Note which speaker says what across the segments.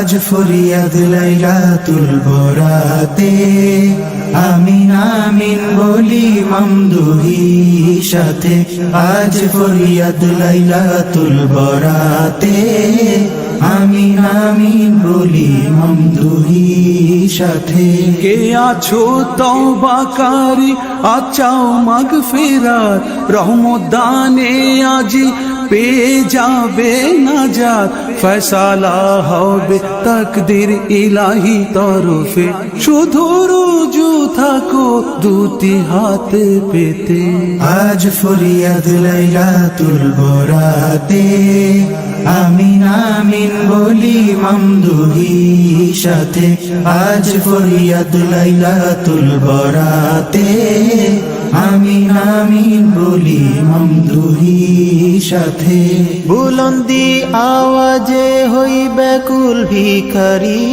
Speaker 1: আজ ফরিয়াদ লাইলাতুল বরাতে আমিন আমিন বলি মামদুহি সাথে। আজ ফরিয়াদ লাইলাতুল বরাতে আমিন আমিন বলি মামদুহি সাথে।
Speaker 2: কে আছো তওবাকারী আচাও মাগফিরাত রহমদানে আজি পেয়ে যাবে না নাজাত ফয়সালা হবে তকদির ইলাহি তরফে শুধু রুজু থাকো দুটি হাত পেতে
Speaker 1: আজ ফরিয়াদ লাইলাতুল বরাতে, আমিন আমিন বলি মামদুহি সাথে। আজ ফরিয়াদ লাইলাতুল বরাতে, আমিন আমিন বলি মামদুহি সাথে বুলন্দি আওয়াজে হই ব্যাকুল ভিখারি।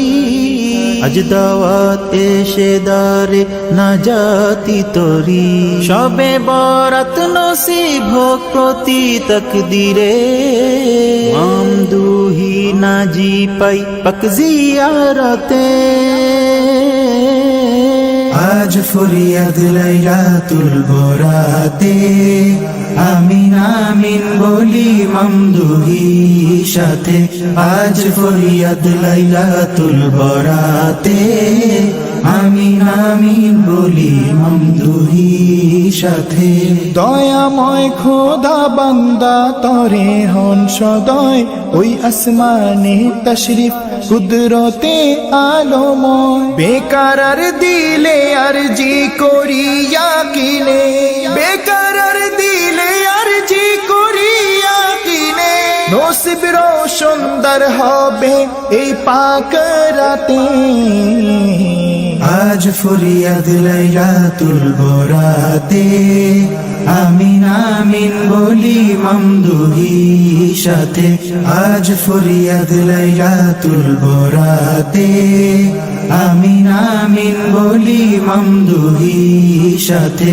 Speaker 1: আজ দাওয়াত এসে দারে না জাতি তরি। সবে বরাত নসিব হোক প্রতি তকদিরে। মামদুহি নাজি পাই পাক জিয়ারতে। আজ ফরিয়াদ লাইলাতুল বরাতে। আমিন আমিন বলি মামদুহি সাথে। আজ ফরিয়াদ লাইলাতুল বরাতে। আমিন আমিন বলি মামদুহি সাথে।
Speaker 3: দয়াময় খোদা বান্দা, তরে হন সদয়। ওই আসমানে তশরিফ, কুদরতে আলোময়। বেকার দিলে আর জি করিয়া কিনে। বেকার সুন্দর হবে এই পাক রাতে।
Speaker 1: আজ ফরিয়াদ লাইলাতুল বরাতে, আমিন আমিন বলি মামদুহি সাথে। আজ ফরিয়াদ লাইলাতুল বরাতে, আমিন আমিন বলি মামদুহি সাথে।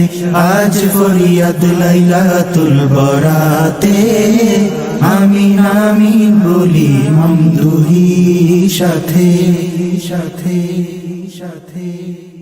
Speaker 1: আজ ফরিয়াদ লাইলাতুল বরাতে আমিন আমিন বলি মন্দুহি সাথে সাথে সাথে।